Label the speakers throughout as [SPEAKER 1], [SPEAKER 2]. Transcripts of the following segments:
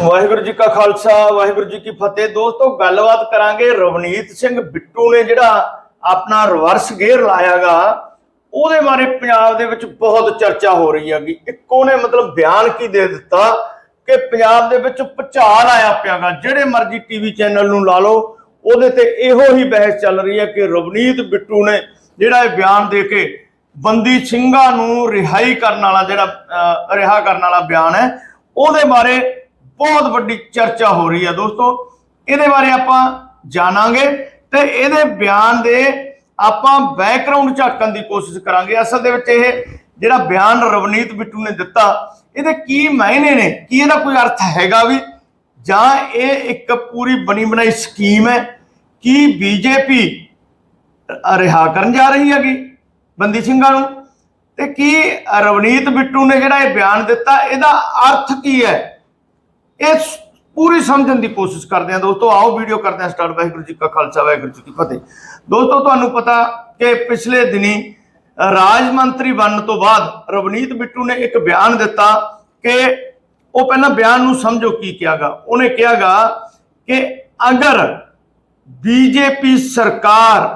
[SPEAKER 1] ਵਾਹਿਗੁਰੂ ਜੀ ਕਾ ਖਾਲਸਾ ਵਾਹਿਗੁਰੂ ਜੀ ਕੀ ਫਤਿਹ। ਦੋਸਤੋ ਗੱਲਬਾਤ ਕਰਾਂਗੇ ਰਵਨੀਤ ਸਿੰਘ ਬਿੱਟੂ ਨੇ ਜਿਹੜਾ ਆਪਣਾ ਰਿਵਰਸ ਗੇਅਰ ਲਾਇਆਗਾ ਉਹਦੇ ਬਾਰੇ ਪੰਜਾਬ ਦੇ ਵਿੱਚ ਬਹੁਤ ਚਰਚਾ ਹੋ ਰਹੀ ਹੈਗੀ। ਇੱਕੋ ਨੇ ਮਤਲਬ ਬਿਆਨ ਕੀ ਦੇ ਦਿੱਤਾ ਕਿ ਪੰਜਾਬ ਦੇ ਵਿੱਚ ਭੁਚਾਲ ਆਇਆ ਪਿਆਗਾ। ਜਿਹੜੇ ਮਰਜ਼ੀ ਟੀਵੀ ਚੈਨਲ ਨੂੰ ਲਾ ਲਓ ਉਹਦੇ ਤੇ ਇਹੋ ਹੀ ਬਹਿਸ ਚੱਲ ਰਹੀ ਹੈ ਕਿ ਰਵਨੀਤ ਬਿੱਟੂ ਨੇ ਜਿਹੜਾ ਇਹ ਬਿਆਨ ਦੇ ਕੇ ਬੰਦੀ ਸਿੰਘਾਂ ਨੂੰ ਰਿਹਾਈ ਕਰਨ ਵਾਲਾ ਜਿਹੜਾ ਅਹ, ਰਿਹਾ ਕਰਨ ਵਾਲਾ ਬਿਆਨ ਹੈ ਉਹਦੇ ਬਾਰੇ ਬਹੁਤ ਵੱਡੀ ਚਰਚਾ ਹੋ ਰਹੀ ਹੈ ਦੋਸਤੋ। ਇਹਦੇ ਬਾਰੇ ਆਪਾਂ ਜਾਣਾਂਗੇ ਤੇ ਇਹਦੇ ਬਿਆਨ ਦੇ ਆਪਾਂ ਬੈਕਗ੍ਰਾਉਂਡ ਝਾਕਣ ਦੀ ਕੋਸ਼ਿਸ਼ ਕਰਾਂਗੇ। ਅਸਲ ਦੇ ਵਿੱਚ ਇਹ ਜਿਹੜਾ ਬਿਆਨ ਰਵਨੀਤ ਬਿੱਟੂ ਨੇ ਦਿੱਤਾ, ਇਹਦੇ ਕੀ ਮਾਇਨੇ ਨੇ? ਕੀ ਇਹਦਾ ਕੋਈ ਅਰਥ ਹੈਗਾ ਵੀ? ਜਾਂ ਇਹ ਇੱਕ ਪੂਰੀ ਬਣੀ ਬਣਾਈ ਸਕੀਮ ਹੈ? ਕੀ ਬੀਜੇਪੀ ਰਿਹਾ ਕਰਨ ਜਾ ਰਹੀ ਹੈਗੀ ਬੰਦੀ ਸਿੰਘਾਂ ਨੂੰ? ਤੇ ਕੀ ਰਵਨੀਤ ਬਿੱਟੂ ਨੇ ਜਿਹੜਾ ਇਹ ਬਿਆਨ ਦਿੱਤਾ, ਇਹਦਾ ਅਰਥ ਕੀ ਹੈ? ਇਹ ਪੂਰੀ ਸਮਝਣ ਦੀ ਕੋਸ਼ਿਸ਼ ਕਰਦੇ ਹਾਂ ਦੋਸਤੋ, ਆਓ ਵੀਡੀਓ ਕਰਦੇ ਹਾਂ ਸਟਾਰਟ। ਵਾਹਿਗੁਰੂ ਜੀ ਕਾ ਖਾਲਸਾ, ਵਾਹਿਗੁਰੂ ਜੀ ਕੀ ਫਤਿਹ। ਦੋਸਤੋ, ਤੁਹਾਨੂੰ ਪਤਾ ਕਿ ਪਿਛਲੇ ਦਿਨੀ ਰਾਜ ਮੰਤਰੀ ਬਣਨ ਤੋਂ ਬਾਅਦ ਰਵਨੀਤ ਬਿੱਟੂ ਨੇ ਇੱਕ ਬਿਆਨ ਦਿੱਤਾ ਕਿ ਉਹ ਪਹਿਲਾਂ ਬਿਆਨ ਨੂੰ ਸਮਝੋ ਕੀ ਕਿਹਾਗਾ। ਉਹਨੇ ਕਿਹਾਗਾ ਕਿ ਅਗਰ ਬੀਜੇਪੀ ਸਰਕਾਰ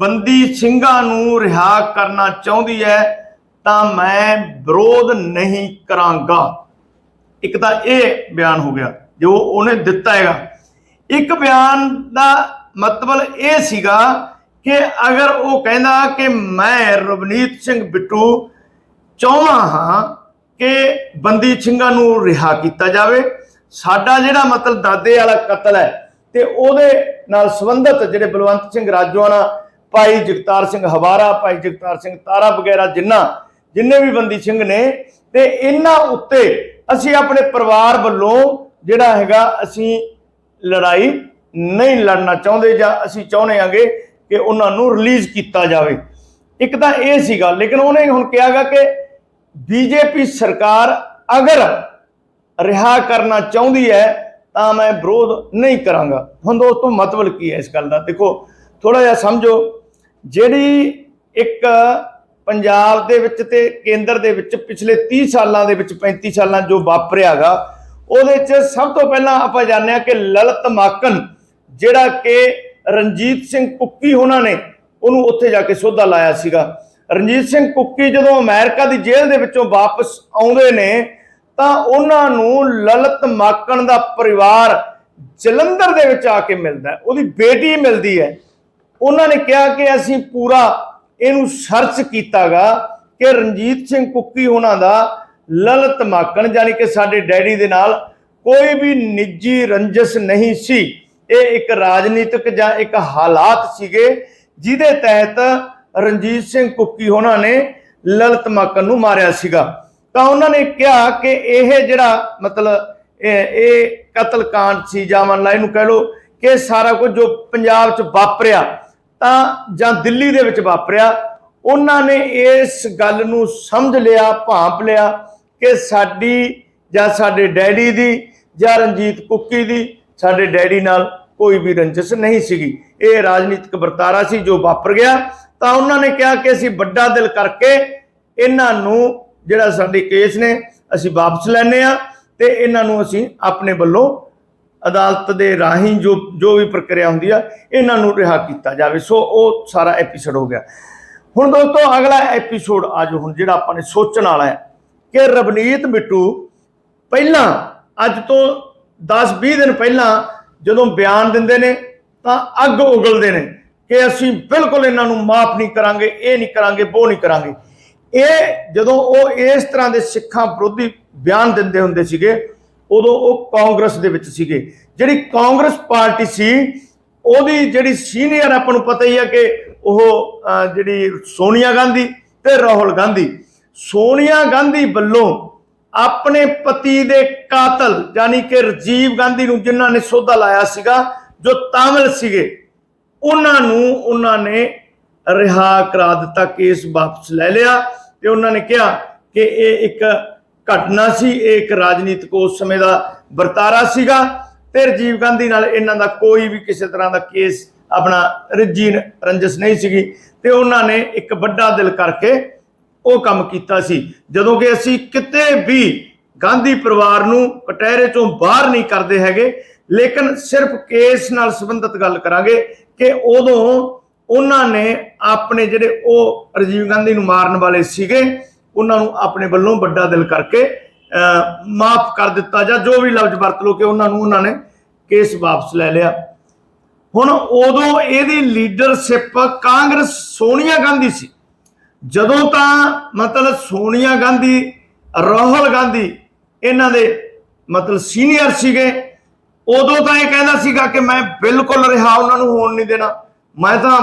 [SPEAKER 1] ਬੰਦੀ ਸਿੰਘਾਂ ਨੂੰ ਰਿਹਾ ਕਰਨਾ ਚਾਹੁੰਦੀ ਹੈ, ਤਾਂ ਮੈਂ ਵਿਰੋਧ ਨਹੀਂ ਕਰਾਂਗਾ। ਇੱਕ ਤਾਂ ਇਹ ਬਿਆਨ ਹੋ ਗਿਆ, ਜੋ ਉਹਨੇ ਦਿੱਤਾ ਹੈਗਾ। ਇੱਕ ਬਿਆਨ ਦਾ ਮਤਲਬ ਇਹ ਸੀਗਾ ਕਿ ਅਗਰ ਉਹ ਕਹਿੰਦਾ ਕਿ ਮੈਂ ਰਵਨੀਤ ਸਿੰਘ ਬਿੱਟੂ ਚਾਹੁੰਦਾ ਹਾਂ ਕਿ ਬੰਦੀ ਸਿੰਘਾਂ ਨੂੰ ਰਿਹਾ ਕੀਤਾ ਜਾਵੇ, ਸਾਡਾ ਜਿਹੜਾ ਮਤਲਬ ਦਾਦੇ ਵਾਲਾ ਕਤਲ ਹੈ ਤੇ ਉਹਦੇ ਨਾਲ ਸੰਬੰਧਿਤ ਜਿਹੜੇ ਬਲਵੰਤ ਸਿੰਘ ਰਾਜੋਆਣਾ, ਭਾਈ ਜਗਤਾਰ ਸਿੰਘ ਹਵਾਰਾ, ਭਾਈ ਜਗਤਾਰ ਸਿੰਘ ਤਾਰਾ ਵਗੈਰਾ ਜਿੰਨਾ, ਜਿੰਨੇ ਵੀ ਬੰਦੀ ਸਿੰਘ ਨੇ, ਤੇ ਇਹਨਾਂ ਉੱਤੇ ਅਸੀਂ ਆਪਣੇ ਪਰਿਵਾਰ ਵੱਲੋਂ ਜਿਹੜਾ ਹੈਗਾ ਅਸੀਂ ਲੜਾਈ ਨਹੀਂ ਲੜਨਾ ਚਾਹੁੰਦੇ ਜਾਂ ਅਸੀਂ ਚਾਹੁੰਦੇ ਆਂਗੇ ਕਿ ਉਹਨਾਂ ਨੂੰ ਰਿਲੀਜ਼ ਕੀਤਾ ਜਾਵੇ। ਇੱਕ ਤਾਂ ਇਹ ਸੀਗਾ, ਲੇਕਿਨ ਉਹਨੇ ਹੁਣ ਕਿਹਾਗਾ ਕਿ ਬੀਜੇਪੀ ਸਰਕਾਰ ਅਗਰ ਰਿਹਾ ਕਰਨਾ ਚਾਹੁੰਦੀ ਹੈ ਤਾਂ ਮੈਂ ਵਿਰੋਧ ਨਹੀਂ ਕਰਾਂਗਾ। ਹੁਣ ਦੋਸਤੋ, ਮਤਲਬ ਕੀ ਹੈ ਇਸ ਗੱਲ ਦਾ? ਦੇਖੋ ਥੋੜਾ ਜਿਹਾ ਸਮਝੋ। ਜਿਹੜੀ ਇੱਕ ਪੰਜਾਬ ਦੇ ਵਿੱਚ ਤੇ ਕੇਂਦਰ ਦੇ ਵਿੱਚ ਪਿਛਲੇ 30 ਸਾਲਾਂ ਦੇ ਵਿੱਚ 35 ਸਾਲਾਂ ਜੋ ਵਾਪਰਿਆਗਾ, ਉਹਦੇ 'ਚ ਸਭ ਤੋਂ ਪਹਿਲਾਂ ਆਪਾਂ ਜਾਣਦੇ ਹਾਂ ਕਿ ਲਲਿਤ ਮਾਕਨ, ਜਿਹੜਾ ਕਿ ਰਣਜੀਤ ਸਿੰਘ ਕੁੱਕੀ ਉਹਨਾਂ ਨੇ, ਉਹਨੂੰ ਉੱਥੇ ਜਾ ਕੇ ਸੋਧਾ ਲਾਇਆ ਸੀਗਾ। ਰਣਜੀਤ ਸਿੰਘ ਕੁੱਕੀ ਜਦੋਂ ਅਮਰੀਕਾ ਦੀ ਜੇਲ੍ਹ ਦੇ ਵਿੱਚੋਂ ਵਾਪਸ ਆਉਂਦੇ ਨੇ, ਤਾਂ ਉਹਨਾਂ ਨੂੰ ਲਲਤ ਮਾਕਣ ਦਾ ਪਰਿਵਾਰ ਜਲੰਧਰ ਦੇ ਵਿੱਚ ਆ ਕੇ ਮਿਲਦਾ ਉਹਦੀ ਬੇਟੀ ਮਿਲਦੀ ਹੈ। ਉਹਨਾਂ ਨੇ ਕਿਹਾ ਕਿ ਅਸੀਂ ਪੂਰਾ ਇਹਨੂੰ ਸਰਚ ਕੀਤਾਗਾ ਕਿ ਰਣਜੀਤ ਸਿੰਘ ਕੁੱਕੀ ਉਹਨਾਂ ਦਾ ਲਲਿਤ ਮਾਕਣ, ਯਾਨੀ ਕਿ ਸਾਡੇ ਡੈਡੀ ਦੇ ਨਾਲ ਕੋਈ ਵੀ ਨਿੱਜੀ ਰੰਜਸ ਨਹੀਂ ਸੀ। ਇਹ ਇੱਕ ਰਾਜਨੀਤਿਕ ਜਾਂ ਇੱਕ ਹਾਲਾਤ ਸੀਗੇ, ਜਿਹਦੇ ਤਹਿਤ ਰਣਜੀਤ ਸਿੰਘ ਕੁੱਕੀ ਉਹਨਾਂ ਨੇ ਲਲਤ ਮਾਕਣ ਨੂੰ ਮਾਰਿਆ ਸੀਗਾ। ਤਾਂ ਉਹਨਾਂ ਨੇ ਕਿਹਾ ਕਿ ਇਹ ਜਿਹੜਾ ਮਤਲਬ, ਇਹ ਇਹ ਕਤਲकांड ਸੀ ਜਾਂ ਮੰਨ ਲਾ ਇਹਨੂੰ ਕਹਿ ਲਓ ਕਿ ਸਾਰਾ ਕੁਝ ਜੋ ਪੰਜਾਬ 'ਚ ਵਾਪਰਿਆ ਤਾਂ ਜਾਂ ਦਿੱਲੀ ਦੇ ਵਿੱਚ ਵਾਪਰਿਆ, ਉਹਨਾਂ ਨੇ ਇਸ ਗੱਲ ਨੂੰ ਸਮਝ ਲਿਆ, ਭਾਂਪ ਲਿਆ ਕਿ ਸਾਡੀ ਜਾਂ ਸਾਡੇ ਡੈਡੀ ਦੀ ਜਾਂ ਰਣਜੀਤ ਕੁੱਕੀ ਦੀ ਸਾਡੇ ਡੈਡੀ ਨਾਲ ਕੋਈ ਵੀ ਰੰਜਿਸ਼ ਨਹੀਂ ਸੀਗੀ। ਇਹ ਰਾਜਨੀਤਿਕ ਵਰਤਾਰਾ ਸੀ ਜੋ ਵਾਪਰ ਗਿਆ। ਤਾਂ ਉਹਨਾਂ ਨੇ ਕਿਹਾ ਕਿ ਅਸੀਂ ਵੱਡਾ ਦਿਲ ਕਰਕੇ ਇਹਨਾਂ ਨੂੰ ਜਿਹੜਾ ਸਾਡੇ ਕੇਸ ਨੇ, ਅਸੀਂ ਵਾਪਸ ਲੈਣੇ ਆ ਤੇ ਇਹਨਾਂ ਨੂੰ ਅਸੀਂ ਆਪਣੇ ਵੱਲੋਂ ਅਦਾਲਤ ਦੇ ਰਾਹੀਂ ਜੋ ਜੋ ਵੀ ਪ੍ਰਕਿਰਿਆ ਹੁੰਦੀ ਆ, ਇਹਨਾਂ ਨੂੰ ਰਿਹਾ ਕੀਤਾ ਜਾਵੇ। ਸੋ ਉਹ ਸਾਰਾ ਐਪੀਸੋਡ ਹੋ ਗਿਆ। ਹੁਣ ਦੋਸਤੋ, ਅਗਲਾ ਐਪੀਸੋਡ ਅੱਜ ਹੁਣ ਜਿਹੜਾ ਆਪਾਂ ਨੇ ਸੋਚਣ ਵਾਲਾ ਹੈ ਕਿ ਰਵਨੀਤ ਬਿੱਟੂ ਪਹਿਲਾਂ, ਅੱਜ ਤੋਂ 10-20 ਦਿਨ ਪਹਿਲਾਂ ਜਦੋਂ ਬਿਆਨ ਦਿੰਦੇ ਨੇ, ਤਾਂ ਅੱਗ ਉਗਲਦੇ ਨੇ ਕਿ ਅਸੀਂ ਬਿਲਕੁਲ ਇਹਨਾਂ ਨੂੰ ਮਾਫ ਨਹੀਂ ਕਰਾਂਗੇ, ਇਹ ਨਹੀਂ ਕਰਾਂਗੇ, ਉਹ ਨਹੀਂ ਕਰਾਂਗੇ। ਇਹ ਜਦੋਂ ਉਹ ਇਸ ਤਰ੍ਹਾਂ ਦੇ ਸਿੱਖਾਂ ਵਿਰੋਧੀ ਬਿਆਨ ਦਿੰਦੇ ਹੁੰਦੇ ਸੀਗੇ ਉਦੋਂ ਉਹ ਕਾਂਗਰਸ ਦੇ ਵਿੱਚ ਸੀਗੇ। ਜਿਹੜੀ ਕਾਂਗਰਸ ਪਾਰਟੀ ਸੀ, ਉਹਦੀ ਜਿਹੜੀ ਸੀਨੀਅਰ ਆਪਾਂ ਨੂੰ ਪਤਾ ਹੀ ਹੈ ਕਿ ਉਹ ਜਿਹੜੀ ਸੋਨੀਆ ਗਾਂਧੀ ਤੇ ਰਾਹੁਲ ਗਾਂਧੀ। ਸੋਨੀਆ ਗਾਂਧੀ ਵੱਲੋਂ ਆਪਣੇ ਪਤੀ ਦੇ ਕਾਤਲ, ਯਾਨੀ ਕਿ ਰਾਜੀਵ ਗਾਂਧੀ ਨੂੰ ਜਿਨ੍ਹਾਂ ਨੇ ਸੋਧਾ ਲਾਇਆ ਸੀਗਾ, ਜੋ ਤਾਮਿਲ ਸੀਗੇ, ਉਹਨਾਂ ਨੂੰ ਉਹਨਾਂ ਨੇ ਰਿਹਾ ਕਰਾ ਦਿੱਤਾ, ਕੇਸ ਵਾਪਸ ਲੈ ਲਿਆ ਤੇ ਉਹਨਾਂ ਨੇ ਕਿਹਾ ਕਿ ਇਹ ਇੱਕ ਘਟਨਾ ਸੀ, ਇਹ ਇੱਕ ਰਾਜਨੀਤਿਕ ਉਸ ਸਮੇਂ ਦਾ ਵਰਤਾਰਾ ਸੀਗਾ। ਤੇ ਰਾਜੀਵ ਗਾਂਧੀ ਨਾਲ ਇਹਨਾਂ ਦਾ ਕੋਈ ਵੀ ਕਿਸੇ ਤਰ੍ਹਾਂ ਦਾ ਕੇਸ ਆਪਣਾ ਰਜੀ ਰੰਜਸ ਨਹੀਂ ਸੀਗੀ ਤੇ ਉਹਨਾਂ ਨੇ ਇੱਕ ਵੱਡਾ ਦਿਲ ਕਰਕੇ ਉਹ ਕੰਮ ਕੀਤਾ ਸੀ। ਜਦੋਂ ਕਿ ਅਸੀਂ ਕਿਤੇ ਵੀ ਗਾਂਧੀ ਪਰਿਵਾਰ ਨੂੰ ਕਟਹਿਰੇ ਚੋਂ ਬਾਹਰ ਨਹੀਂ ਕਰਦੇ ਹੈਗੇ, ਲੇਕਿਨ ਸਿਰਫ ਕੇਸ ਨਾਲ ਸੰਬੰਧਿਤ ਗੱਲ ਕਰਾਂਗੇ ਕਿ ਉਦੋਂ ਉਹਨਾਂ ਨੇ ਆਪਣੇ ਜਿਹੜੇ ਉਹ ਰਾਜੀਵ ਗਾਂਧੀ ਨੂੰ ਮਾਰਨ ਵਾਲੇ ਸੀਗੇ ਉਹਨਾਂ ਨੂੰ ਆਪਣੇ ਵੱਲੋਂ ਵੱਡਾ ਦਿਲ ਕਰਕੇ ਮਾਫ ਕਰ ਦਿੱਤਾ ਜਾਂ ਜੋ ਵੀ ਲਫ਼ਜ਼ ਵਰਤ ਲੋ ਕਿ ਉਹਨਾਂ ਨੂੰ ਉਹਨਾਂ ਨੇ ਕੇਸ ਵਾਪਸ ਲੈ ਲਿਆ। ਹੁਣ ਉਦੋਂ ਇਹਦੀ ਲੀਡਰਸ਼ਿਪ ਕਾਂਗਰਸ ਸੋਨੀਆ ਗਾਂਧੀ ਸੀ। ਜਦੋਂ ਤਾਂ ਮਤਲਬ ਸੋਨੀਆ ਗਾਂਧੀ, ਰਾਹੁਲ ਗਾਂਧੀ ਇਹਨਾਂ ਦੇ ਮਤਲਬ ਸੀਨੀਅਰ ਸੀਗੇ, ਉਦੋਂ ਤਾਂ ਇਹ ਕਹਿੰਦਾ ਸੀਗਾ ਕਿ ਮੈਂ ਬਿਲਕੁਲ ਰਿਹਾ, ਉਹਨਾਂ ਨੂੰ ਹੋਣ ਨਹੀਂ ਦੇਣਾ। ਮੈਂ ਤਾਂ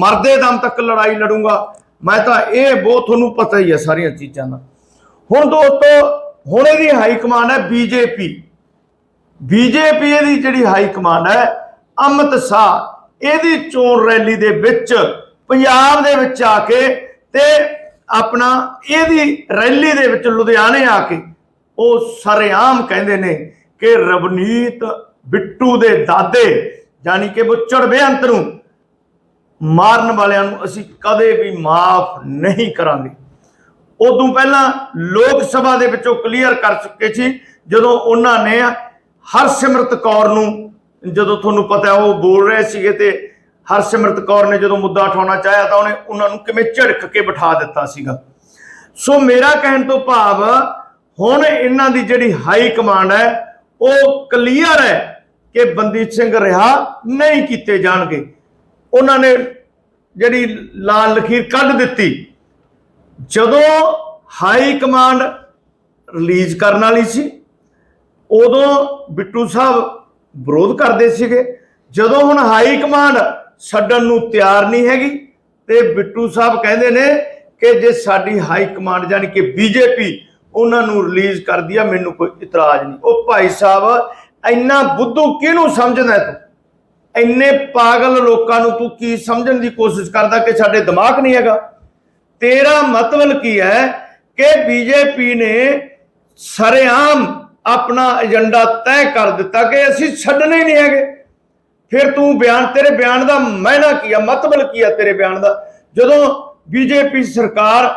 [SPEAKER 1] ਮਰਦੇ ਦਮ ਤੱਕ ਲੜਾਈ ਲੜੂੰਗਾ। ਮੈਂ ਤਾਂ ਇਹ ਬਹੁਤ ਤੁਹਾਨੂੰ ਪਤਾ ਹੀ ਹੈ ਸਾਰੀਆਂ ਚੀਜ਼ਾਂ ਦਾ। ਹੁਣ ਦੋਸਤੋ, ਹੁਣ ਇਹਦੀ ਹਾਈ ਕਮਾਂਡ ਹੈ ਬੀਜੇਪੀ ਬੀਜੇਪੀ ਦੀ ਜਿਹੜੀ ਹਾਈ ਕਮਾਂਡ ਹੈ ਅਮਿਤ ਸ਼ਾਹ ਇਹਦੀ ਚੋਣ ਰੈਲੀ ਦੇ ਵਿੱਚ, ਪੰਜਾਬ ਦੇ ਵਿੱਚ ਆ ਕੇ ਤੇ ਆਪਣਾ ਇਹਦੀ ਰੈਲੀ ਦੇ ਵਿੱਚ ਲੁਧਿਆਣੇ ਆ ਕੇ ਉਹ ਸਰੇਆਮ ਕਹਿੰਦੇ ਨੇ ਕਿ ਰਵਨੀਤ ਬਿੱਟੂ ਦੇ ਦਾਦੇ ਯਾਨੀ ਕਿ ਬੁੱਚੜ ਬੇਅੰਤ ਨੂੰ ਮਾਰਨ ਵਾਲਿਆਂ ਨੂੰ ਅਸੀਂ ਕਦੇ ਵੀ ਮਾਫ ਨਹੀਂ ਕਰਾਂਗੇ। ਉਦੋਂ ਪਹਿਲਾਂ ਲੋਕ ਸਭਾ ਦੇ ਵਿੱਚੋਂ ਕਲੀਅਰ ਕਰ ਚੁੱਕੇ ਸੀ, ਜਦੋਂ ਉਹਨਾਂ ਨੇ ਹਰਸਿਮਰਤ ਕੌਰ ਨੂੰ, ਜਦੋਂ ਤੁਹਾਨੂੰ ਪਤਾ ਹੈ ਉਹ ਬੋਲ ਰਹੇ ਸੀਗੇ ਤੇ ਹਰਸਿਮਰਤ ਕੌਰ ਨੇ ਜਦੋਂ ਮੁੱਦਾ ਉਠਾਉਣਾ ਚਾਹਿਆ ਤਾਂ ਉਹਨੇ ਉਹਨਾਂ ਨੂੰ ਕਿਵੇਂ ਝੜਕ ਕੇ ਬਿਠਾ ਦਿੱਤਾ ਸੀਗਾ। ਸੋ ਮੇਰਾ ਕਹਿਣ ਤੋਂ ਭਾਵ ਹੁਣ ਇਹਨਾਂ ਦੀ ਜਿਹੜੀ ਹਾਈ ਕਮਾਂਡ ਹੈ, ਉਹ ਕਲੀਅਰ ਹੈ ਕਿ ਬੰਦੀਪ ਸਿੰਘ ਰਿਹਾ ਨਹੀਂ ਕੀਤੇ ਜਾਣਗੇ। ਉਹਨਾਂ ਨੇ ਜਿਹੜੀ ਲਾਲ ਲਖੀਰ ਕੱਢ ਦਿੱਤੀ। ਜਦੋਂ ਹਾਈ ਕਮਾਂਡ ਰਿਲੀਜ਼ ਕਰਨ ਵਾਲੀ ਸੀ, ਉਦੋਂ ਬਿੱਟੂ ਸਾਹਿਬ ਵਿਰੋਧ ਕਰਦੇ ਸੀਗੇ। ਜਦੋਂ ਹੁਣ ਹਾਈ ਕਮਾਂਡ ਛੱਡਣ ਨੂੰ ਤਿਆਰ ਨਹੀਂ ਹੈਗੀ, ਤੇ ਬਿੱਟੂ ਸਾਹਿਬ ਕਹਿੰਦੇ ਨੇ ਕਿ ਜੇ ਸਾਡੀ ਹਾਈ ਕਮਾਂਡ ਜਾਨੀ ਕਿ ਬੀਜੇਪੀ ਉਹਨਾਂ ਨੂੰ ਰਿਲੀਜ਼ ਕਰਦੀ ਆ, ਮੈਨੂੰ ਕੋਈ ਇਤਰਾਜ਼ ਨਹੀਂ। ਉਹ ਭਾਈ ਸਾਹਿਬ, ਇੰਨਾ ਬੁੱਧੂ ਕਿਹਨੂੰ ਸਮਝਦਾ ਤੂੰ? ਇੰਨੇ ਪਾਗਲ ਲੋਕਾਂ ਨੂੰ ਤੂੰ ਕੀ ਸਮਝਣ ਦੀ ਕੋਸ਼ਿਸ਼ ਕਰਦਾ ਕਿ ਸਾਡੇ ਦਿਮਾਗ ਨਹੀਂ ਹੈਗਾ? ਤੇਰਾ ਮਤਲਬ ਕੀ ਹੈ ਕਿ ਬੀਜੇਪੀ ਨੇ ਸਰੇਆਮ ਆਪਣਾ ਏਜੰਡਾ ਤੈਅ ਕਰ ਦਿੱਤਾ ਕਿ ਅਸੀਂ ਛੱਡਣੇ ਹੀ ਨਹੀਂ ਹੈਗੇ। ਫਿਰ ਤੂੰ ਬਿਆਨ, ਤੇਰੇ ਬਿਆਨ ਦਾ ਮਾਇਨਾ ਕੀ ਆ? ਮਤਲਬ ਕੀ ਆ ਤੇਰੇ ਬਿਆਨ ਦਾ? ਜਦੋਂ ਬੀਜੇਪੀ ਸਰਕਾਰ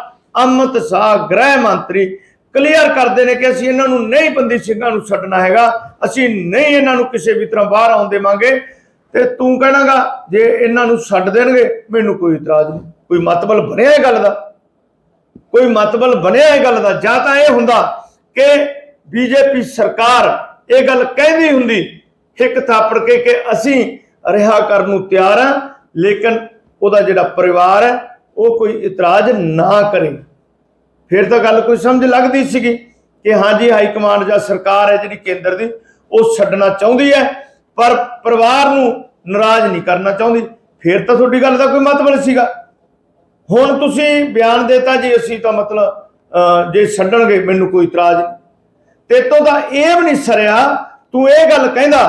[SPEAKER 1] ਅਮਿਤ ਸ਼ਾਹ ਗ੍ਰਹਿ ਮੰਤਰੀ ਕਲੀਅਰ ਕਰਦੇ ਨੇ ਕਿ ਅਸੀਂ ਇਹਨਾਂ ਨੂੰ ਨਹੀਂ ਬੰਦੀ ਸਿੰਘਾਂ ਨੂੰ ਛੱਡਣਾ ਹੈਗਾ, ਅਸੀਂ ਨਹੀਂ ਇਹਨਾਂ ਨੂੰ ਕਿਸੇ ਵੀ ਤਰ੍ਹਾਂ ਬਾਹਰ ਆਉਣ ਦੇਵਾਂਗੇ ਤੇ ਤੂੰ ਕਹਿਣਾਗਾ, ਜੇ ਇਹਨਾਂ ਨੂੰ ਛੱਡ ਦੇਣਗੇ, ਮੈਨੂੰ ਕੋਈ ਇਤਰਾਜ਼ ਨਹੀਂ। ਕੋਈ ਮਤਬਲ ਬਣਿਆ ਇਹ ਗੱਲ ਦਾ? ਕੋਈ ਮਤਬਲ ਬਣਿਆ ਇਹ ਗੱਲ ਦਾ? ਜਾਂ ਤਾਂ ਇਹ ਹੁੰਦਾ ਕਿ ਬੀਜੇਪੀ ਸਰਕਾਰ ਇਹ ਗੱਲ ਕਹਿੰਦੀ ਹੁੰਦੀ ਇੱਕ ਥਾਪੜ ਕੇ ਕਿ ਅਸੀਂ ਰਿਹਾ ਕਰਨ ਨੂੰ ਤਿਆਰ ਹਾਂ, ਲੇਕਿਨ ਉਹਦਾ ਜਿਹੜਾ ਪਰਿਵਾਰ ਹੈ, ਉਹ ਕੋਈ ਇਤਰਾਜ਼ ਨਾ ਕਰੇ। ਫਿਰ ਤਾਂ ਗੱਲ ਕੋਈ ਸਮਝ ਲੱਗਦੀ ਸੀਗੀ ਕਿ ਹਾਂਜੀ ਹਾਈ ਕਮਾਂਡ ਜਾਂ ਸਰਕਾਰ ਹੈ ਜਿਹੜੀ ਕੇਂਦਰ ਦੀ, ਉਹ ਛੱਡਣਾ ਚਾਹੁੰਦੀ ਹੈ, ਪਰ ਪਰਿਵਾਰ ਨੂੰ ਨਾਰਾਜ਼ ਨਹੀਂ ਕਰਨਾ ਚਾਹੁੰਦੀ। ਫਿਰ ਤਾਂ ਤੁਹਾਡੀ ਗੱਲ ਦਾ ਕੋਈ ਮਤਲਬ ਸੀਗਾ। ਹੁਣ ਤੁਸੀਂ ਬਿਆਨ ਦੇਤਾ ਜੀ, ਅਸੀਂ ਤਾਂ ਮਤਲਬ ਜੇ ਛੱਡਣਗੇ, ਮੈਨੂੰ ਕੋਈ ਇਤਰਾਜ਼ ਤੇ ਤੋਂ ਤਾਂ ਇਹ ਵੀ ਨਹੀਂ ਸਰਿਆ, ਤੂੰ ਇਹ ਗੱਲ ਕਹਿੰਦਾ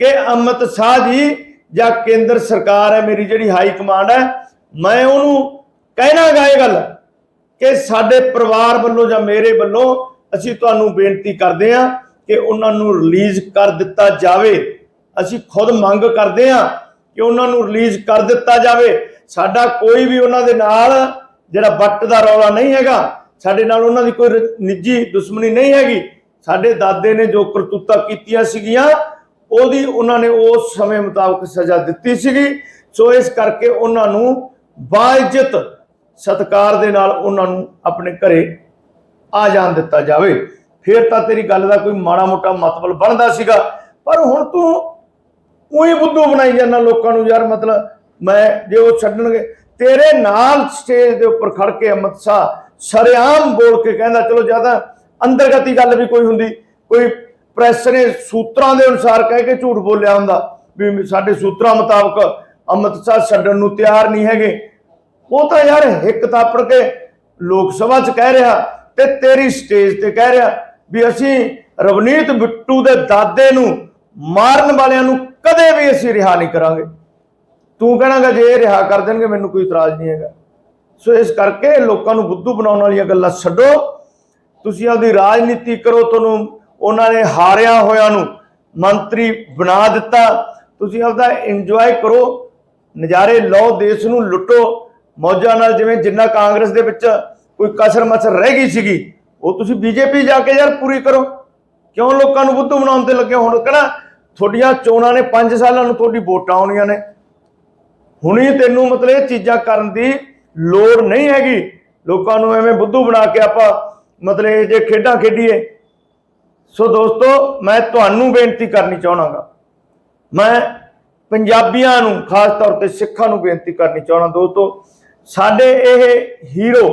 [SPEAKER 1] ਕਿ ਅਮਿਤ ਸ਼ਾਹ ਜੀ ਜਾਂ ਕੇਂਦਰ ਸਰਕਾਰ ਹੈ, ਮੇਰੀ ਜਿਹੜੀ ਹਾਈ ਕਮਾਂਡ ਹੈ, ਮੈਂ ਉਹਨੂੰ ਕਹਿਣਾਗਾ ਇਹ ਗੱਲ ਕਿ ਸਾਡੇ ਪਰਿਵਾਰ ਵੱਲੋਂ ਜਾਂ ਮੇਰੇ ਵੱਲੋਂ ਅਸੀਂ ਤੁਹਾਨੂੰ ਬੇਨਤੀ ਕਰਦੇ ਹਾਂ ਕਿ ਉਹਨਾਂ ਨੂੰ ਰਿਲੀਜ਼ ਕਰ ਦਿੱਤਾ ਜਾਵੇ। ਅਸੀਂ ਖੁਦ ਮੰਗ ਕਰਦੇ ਹਾਂ ਕਿ ਉਹਨਾਂ ਨੂੰ ਰਿਲੀਜ਼ ਕਰ ਦਿੱਤਾ ਜਾਵੇ। ਸਾਡਾ ਕੋਈ ਵੀ ਉਹਨਾਂ ਦੇ ਨਾਲ ਜਿਹੜਾ ਵੱਟ ਦਾ ਰੌਲਾ ਨਹੀਂ ਹੈਗਾ, ਸਾਡੇ ਨਾਲ ਉਹਨਾਂ ਦੀ ਕੋਈ ਨਿੱਜੀ ਦੁਸ਼ਮਣੀ ਨਹੀਂ ਹੈਗੀ। ਸਾਡੇ ਦਾਦੇ ਨੇ ਜੋ ਕਰਤੂਤਾਂ ਕੀਤੀਆਂ ਸੀਗੀਆਂ, ਉਹਦੀ ਉਹਨਾਂ ਨੇ ਉਸ ਸਮੇਂ ਮੁਤਾਬਕ ਸਜ਼ਾ ਦਿੱਤੀ ਸੀਗੀ। ਸੋ ਇਸ ਕਰਕੇ ਉਹਨਾਂ ਨੂੰ ਬਾਇਜ਼ਤ ਸਤਕਾਰ ਦੇ ਨਾਲ ਉਹਨਾਂ ਨੂੰ ਆਪਣੇ ਘਰੇ ਆ ਜਾਣ ਦਿੱਤਾ ਜਾਵੇ। ਫਿਰ ਤਾਂ ਤੇਰੀ ਗੱਲ ਦਾ ਕੋਈ ਮਾੜਾ ਮੋਟਾ ਮਤਲਬ ਬਣਦਾ ਸੀਗਾ। ਪਰ ਹੁਣ ਤੂੰ ਉਹੀ ਬੁੱਧੂ ਬਣਾਈ ਜਾਂਦਾ ਲੋਕਾਂ ਨੂੰ ਯਾਰ, ਮਤਲਬ ਮੈਂ ਜੇ ਉਹ ਛੱਡਣਗੇ। ਤੇਰੇ ਨਾਲ ਸਟੇਜ ਦੇ ਉੱਪਰ ਖੜ ਕੇ ਅਮਿਤ ਸ਼ਾਹ ਸਰੇਆਮ ਬੋਲ ਕੇ ਕਹਿੰਦਾ, ਚਲੋ ਜ਼ਿਆਦਾ ਅੰਦਰਗਤੀ ਗੱਲ ਵੀ ਕੋਈ ਹੁੰਦੀ। ਕੋਈ ਪ੍ਰੈਸ ਨੇ ਸੂਤਰਾਂ ਦੇ ਅਨੁਸਾਰ ਕਹਿ ਕੇ ਝੂਠ ਬੋਲਿਆ ਹੁੰਦਾ ਵੀ ਸਾਡੇ ਸੂਤਰਾਂ ਮੁਤਾਬਕ ਅਮਿਤ ਸ਼ਾਹ ਛੱਡਣ ਨੂੰ ਤਿਆਰ ਨਹੀਂ ਹੈਗੇ। ਉਹ ਤਾਂ ਯਾਰ ਹਿੱਕ ਤਾਪੜ ਕੇ ਲੋਕ ਸਭਾ 'ਚ ਕਹਿ ਰਿਹਾ ਤੇ ਤੇਰੀ ਸਟੇਜ ਤੇ ਕਹਿ ਰਿਹਾ ਵੀ ਅਸੀਂ ਰਵਨੀਤ ਬਿੱਟੂ ਦੇ ਦਾਦੇ ਨੂੰ ਮਾਰਨ ਵਾਲਿਆਂ ਨੂੰ ਕਦੇ ਵੀ ਅਸੀਂ ਰਿਹਾ ਨਹੀਂ ਕਰਾਂਗੇ। ਤੂੰ ਕਹਿਣਾਗਾ ਜੇ ਇਹ ਰਿਹਾ ਕਰ ਦੇਣਗੇ, ਮੈਨੂੰ ਕੋਈ ਇਤਰਾਜ਼ ਨਹੀਂ ਹੈਗਾ। ਸੋ ਇਸ ਕਰਕੇ ਲੋਕਾਂ ਨੂੰ ਬੁੱਧੂ ਬਣਾਉਣ ਵਾਲੀਆਂ ਗੱਲਾਂ ਛੱਡੋ। ਤੁਸੀਂ ਆਪਦੀ ਰਾਜਨੀਤੀ ਕਰੋ, ਤੁਹਾਨੂੰ ਉਹਨਾਂ ਨੇ ਹਾਰਿਆ ਹੋਇਆਂ ਨੂੰ ਮੰਤਰੀ ਬਣਾ ਦਿੱਤਾ। ਤੁਸੀਂ ਆਪਦਾ ਇੰਜੋਏ ਕਰੋ, ਨਜ਼ਾਰੇ ਲਓ, ਦੇਸ਼ ਨੂੰ ਲੁੱਟੋ। ਮੌਜਾਂ ਨਾਲ ਜਿਵੇਂ ਜਿੰਨਾ ਕਾਂਗਰਸ ਦੇ ਵਿੱਚ ਕੋਈ ਕਸਰ ਮਸਰ ਰਹਿ ਗਈ ਸੀਗੀ, ਉਹ ਤੁਸੀਂ ਬੀਜੇਪੀ ਜਾ ਕੇ ਯਾਰ ਪੂਰੀ ਕਰੋ। ਕਿਉਂ ਲੋਕਾਂ ਨੂੰ ਬੁੱਧੂ ਬਣਾਉਣ ਤੇ ਲੱਗੇ ਹੋ? ਹੁਣ ਕਹਿੰਦਾ ਤੁਹਾਡੀਆਂ ਚੋਣਾਂ ਨੇ 5 ਸਾਲਾਂ ਨੂੰ ਤੁਹਾਡੀ ਵੋਟਾਂ ਆਉਣੀਆਂ ਨੇ। ਹੁਣੀ ਤੈਨੂੰ ਮਤਲਬ ਇਹ ਚੀਜ਼ਾਂ ਕਰਨ ਦੀ ਲੋੜ ਨਹੀਂ ਹੈਗੀ। ਲੋਕਾਂ ਨੂੰ ਐਵੇਂ ਬੁੱਧੂ ਬਣਾ ਕੇ ਆਪਾਂ ਮਤਲਬ ਇਹ ਜੇ ਖੇਡਾਂ ਖੇਡੀਏ। ਸੋ ਦੋਸਤੋ, ਮੈਂ ਤੁਹਾਨੂੰ ਬੇਨਤੀ ਕਰਨੀ ਚਾਹਣਾਗਾ। ਮੈਂ ਪੰਜਾਬੀਆਂ ਨੂੰ, ਖਾਸ ਤੌਰ ਤੇ ਸਿੱਖਾਂ ਨੂੰ ਬੇਨਤੀ ਕਰਨੀ ਚਾਹਣਾ ਦੋਸਤੋ, ਸਾਡੇ ਇਹ ਹੀਰੋ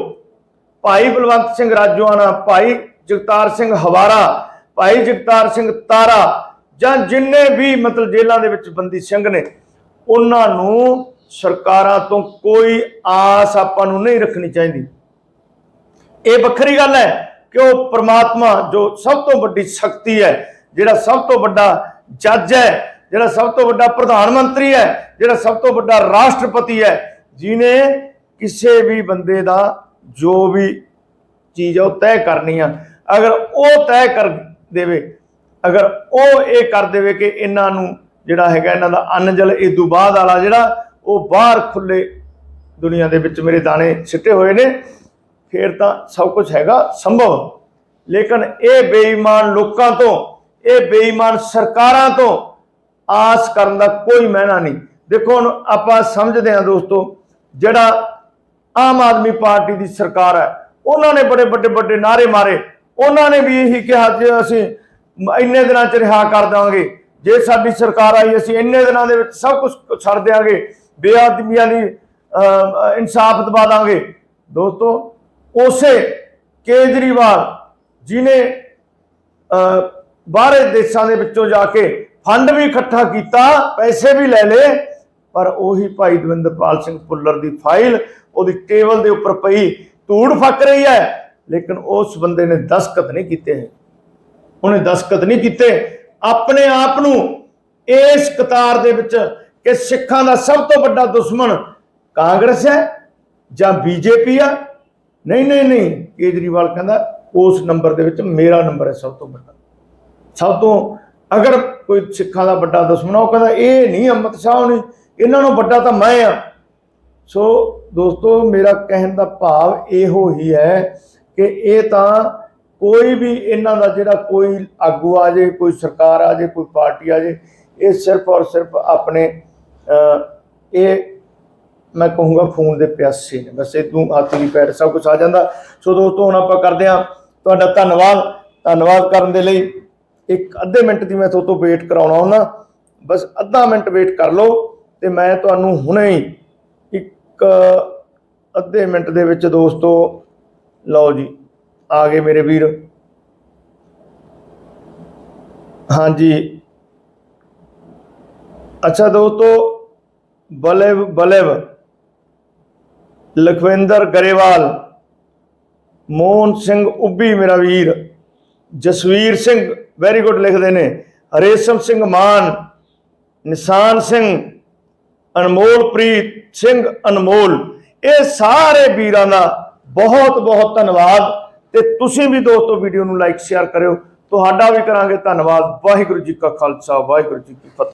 [SPEAKER 1] ਭਾਈ ਬਲਵੰਤ ਸਿੰਘ ਰਾਜੋਆਣਾ, ਭਾਈ ਜਗਤਾਰ ਸਿੰਘ ਹਵਾਰਾ, ਭਾਈ ਜਗਤਾਰ ਸਿੰਘ ਤਾਰਾ ਜਾਂ ਜਿੰਨੇ ਵੀ ਮਤਲਬ ਜੇਲ੍ਹਾਂ ਦੇ ਵਿੱਚ ਬੰਦੀ ਸਿੰਘ ਨੇ, ਉਹਨਾਂ ਨੂੰ ਸਰਕਾਰਾਂ ਤੋਂ ਕੋਈ ਆਸ ਆਪਾਂ ਨੂੰ ਨਹੀਂ ਰੱਖਣੀ ਚਾਹੀਦੀ। ਇਹ ਵੱਖਰੀ ਗੱਲ ਹੈ ਕਿ ਉਹ ਪ੍ਰਮਾਤਮਾ ਜੋ ਸਭ ਤੋਂ ਵੱਡੀ ਸ਼ਕਤੀ ਹੈ, ਜਿਹੜਾ ਸਭ ਤੋਂ ਵੱਡਾ ਜੱਜ ਹੈ, ਜਿਹੜਾ ਸਭ ਤੋਂ ਵੱਡਾ ਪ੍ਰਧਾਨ ਮੰਤਰੀ ਹੈ, ਜਿਹੜਾ ਸਭ ਤੋਂ ਵੱਡਾ ਰਾਸ਼ਟਰਪਤੀ ਹੈ ਜਿਨੇ ਕਿਸੇ ਵੀ ਬੰਦੇ ਦਾ ਜੋ ਵੀ ਚੀਜ਼ ਹੈ ਉਹ ਤੈਅ ਕਰਨੀ ਆ। ਅਗਰ ਉਹ ਤੈਅ ਕਰ ਦੇਵੇ ਅਗਰ ਉਹ ਇਹ ਕਰ ਦੇਵੇ ਕਿ ਇਹਨਾਂ ਨੂੰ ਜਿਹੜਾ ਹੈਗਾ ਇਹਨਾਂ ਦਾ ਅੰਨਜਲ ਇਹ ਤੋਂ ਬਾਅਦ ਵਾਲਾ ਜਿਹੜਾ, ਉਹ ਬਾਹਰ ਖੁੱਲੇ ਦੁਨੀਆ ਦੇ ਵਿੱਚ ਮੇਰੇ ਦਾਣੇ ਸਿੱਟੇ ਹੋਏ ਨੇ, ਫਿਰ ਤਾਂ ਸਭ ਕੁਝ ਹੈਗਾ ਸੰਭਵ। ਲੇਕਿਨ ਇਹ ਬੇਈਮਾਨ ਲੋਕਾਂ ਤੋਂ, ਇਹ ਬੇਈਮਾਨ ਸਰਕਾਰਾਂ ਤੋਂ ਆਸ ਕਰਨ ਦਾ ਕੋਈ ਮਹਿਨਾ ਨਹੀਂ। ਦੇਖੋ ਹੁਣ ਆਪਾਂ ਸਮਝਦੇ ਹਾਂ ਦੋਸਤੋ, ਜਿਹੜਾ ਆਮ ਆਦਮੀ ਪਾਰਟੀ ਦੀ ਸਰਕਾਰ ਹੈ, ਉਹਨਾਂ ਨੇ ਬੜੇ ਵੱਡੇ ਵੱਡੇ ਨਾਰੇ ਮਾਰੇ। ਉਹਨਾਂ ਨੇ ਵੀ ਇਹੀ ਕਿਹਾ ਜੇ ਅਸੀਂ ਇੰਨੇ ਦਿਨਾਂ ਚ ਰਿਹਾ ਕਰ ਦਾਂਗੇ ਜੇ ਸਾਡੀ ਸਰਕਾਰ ਆਈ ਅਸੀਂ ਇੰਨੇ ਦਿਨਾਂ ਦੇ ਵਿੱਚ ਸਭ ਕੁਝ ਛੱਡ ਦਿਆਂਗੇ। ਬੇਆਦਮੀਆਂ ਦੀ ਅਹ, ਇਨਸਾਫ ਦਵਾ ਦਾਂਗੇ ਦੋਸਤੋ ਉਸੇ ਕੇਜਰੀਵਾਲ ਜਿਨੇ ਅਹ, ਬਾਹਰੇ ਦੇਸ਼ਾਂ ਦੇ ਵਿੱਚੋਂ ਜਾ ਕੇ ਫੰਡ ਵੀ ਇਕੱਠਾ ਕੀਤਾ ਪੈਸੇ ਵੀ ਲੈ ਲਏ ਪਰ ਉਹੀ ਭਾਈ ਦਵਿੰਦਰਪਾਲ ਸਿੰਘ ਭੁੱਲਰ ਦੀ ਫਾਈਲ ਉਹਦੀ ਟੇਬਲ ਦੇ ਉੱਪਰ ਪਈ ਧੂੜ ਫੱਕ ਰਹੀ ਹੈ। ਲੇਕਿਨ ਉਸ ਬੰਦੇ ਨੇ ਦਸਖਤ ਨਹੀਂ ਕੀਤੇ। ਹੈ ਉਹਨੇ ਦਸਖਤ ਨਹੀਂ ਕੀਤੇ ਆਪਣੇ ਆਪ ਨੂੰ ਇਸ ਕਤਾਰ ਦੇ ਵਿੱਚ ਕਿ ਸਿੱਖਾਂ ਦਾ ਸਭ ਤੋਂ ਵੱਡਾ ਦੁਸ਼ਮਣ ਕਾਂਗਰਸ ਹੈ ਜਾਂ ਬੀਜੇਪੀ ਆ? ਨਹੀਂ ਨਹੀਂ ਨਹੀਂ ਕੇਜਰੀਵਾਲ ਕਹਿੰਦਾ ਉਸ ਨੰਬਰ ਦੇ ਵਿੱਚ ਮੇਰਾ ਨੰਬਰ ਹੈ ਸਭ ਤੋਂ ਵੱਡਾ। ਸਭ ਤੋਂ ਅਗਰ ਕੋਈ ਸਿੱਖਾਂ ਦਾ ਵੱਡਾ ਦੁਸ਼ਮਣ ਆ, ਉਹ ਕਹਿੰਦਾ ਇਹ ਨਹੀਂ ਅਮਿਤ ਸ਼ਾਹ ਹੋਣੀ ਇਹਨਾਂ ਨੂੰ ਵੱਡਾ ਤਾਂ ਮੈਂ ਆ। ਸੋ ਦੋਸਤੋ ਮੇਰਾ ਕਹਿਣ ਦਾ ਭਾਵ ਇਹੋ ਹੀ ਹੈ ਕਿ ਇਹ ਤਾਂ ਕੋਈ ਵੀ ਇਹਨਾਂ ਦਾ ਜਿਹੜਾ ਕੋਈ ਆਗੂ ਆ ਜੇ ਕੋਈ ਸਰਕਾਰ ਆ ਜੇ ਕੋਈ ਪਾਰਟੀ ਆ ਜੇ ਇਹ ਸਿਰਫ ਔਰ ਸਿਰਫ ਆਪਣੇ ਇਹ ਮੈਂ ਕਹੂੰਗਾ ਫੋਨ ਦੇ ਪਿਆਸੇ ਨੇ। ਬਸ ਇਦੋਂ ਹੱਥ ਦੀ ਪੈਰ ਸਭ ਕੁਝ ਆ ਜਾਂਦਾ। ਸੋ ਦੋਸਤੋ, ਹੁਣ ਆਪਾਂ ਕਰਦੇ ਹਾਂ ਤੁਹਾਡਾ ਧੰਨਵਾਦ। ਧੰਨਵਾਦ ਕਰਨ ਦੇ ਲਈ ਇੱਕ ਅੱਧੇ ਮਿੰਟ ਦੀ ਮੈਂ ਤੁਹਾਤੋਂ ਵੇਟ ਕਰਾਉਣਾ ਹੁੰਦਾ। ਬਸ ਅੱਧਾ ਮਿੰਟ ਵੇਟ ਕਰ ਲਓ ਤੇ ਮੈਂ ਤੁਹਾਨੂੰ ਹੁਣੇ ਹੀ ਇੱਕ ਅੱਧੇ ਮਿੰਟ ਦੇ ਵਿੱਚ ਦੋਸਤੋ, ਲਓ ਜੀ। ਆ ਗਏ ਮੇਰੇ ਵੀਰ। ਹਾਂਜੀ। ਅੱਛਾ ਦੋਸਤੋ, ਬਲੇਵ ਬਲੇਵ। ਲਖਵਿੰਦਰ ਗਰੇਵਾਲ। ਮੋਹਨ ਸਿੰਘ ਉੱਬੀ ਮੇਰਾ ਵੀਰ। ਜਸਵੀਰ ਸਿੰਘ ਵੈਰੀ ਗੁੱਡ ਲਿਖਦੇ ਨੇ। ਰੇਸ਼ਮ ਸਿੰਘ ਮਾਨ। ਨਿਸ਼ਾਨ ਸਿੰਘ। ਅਨਮੋਲਪ੍ਰੀਤ ਸਿੰਘ ਅਨਮੋਲ। ਇਹ ਸਾਰੇ ਵੀਰਾਂ ਦਾ ਬਹੁਤ ਬਹੁਤ ਧੰਨਵਾਦ। ਤੇ ਤੁਸੀਂ ਵੀ ਦੋਸਤੋ ਵੀਡੀਓ ਨੂੰ ਲਾਈਕ ਸ਼ੇਅਰ ਕਰਿਓ। ਤੁਹਾਡਾ ਵੀ ਕਰਾਂਗੇ ਧੰਨਵਾਦ। ਵਾਹਿਗੁਰੂ ਜੀ ਕਾ ਖਾਲਸਾ, ਵਾਹਿਗੁਰੂ ਜੀ ਕੀ ਫਤਿਹ।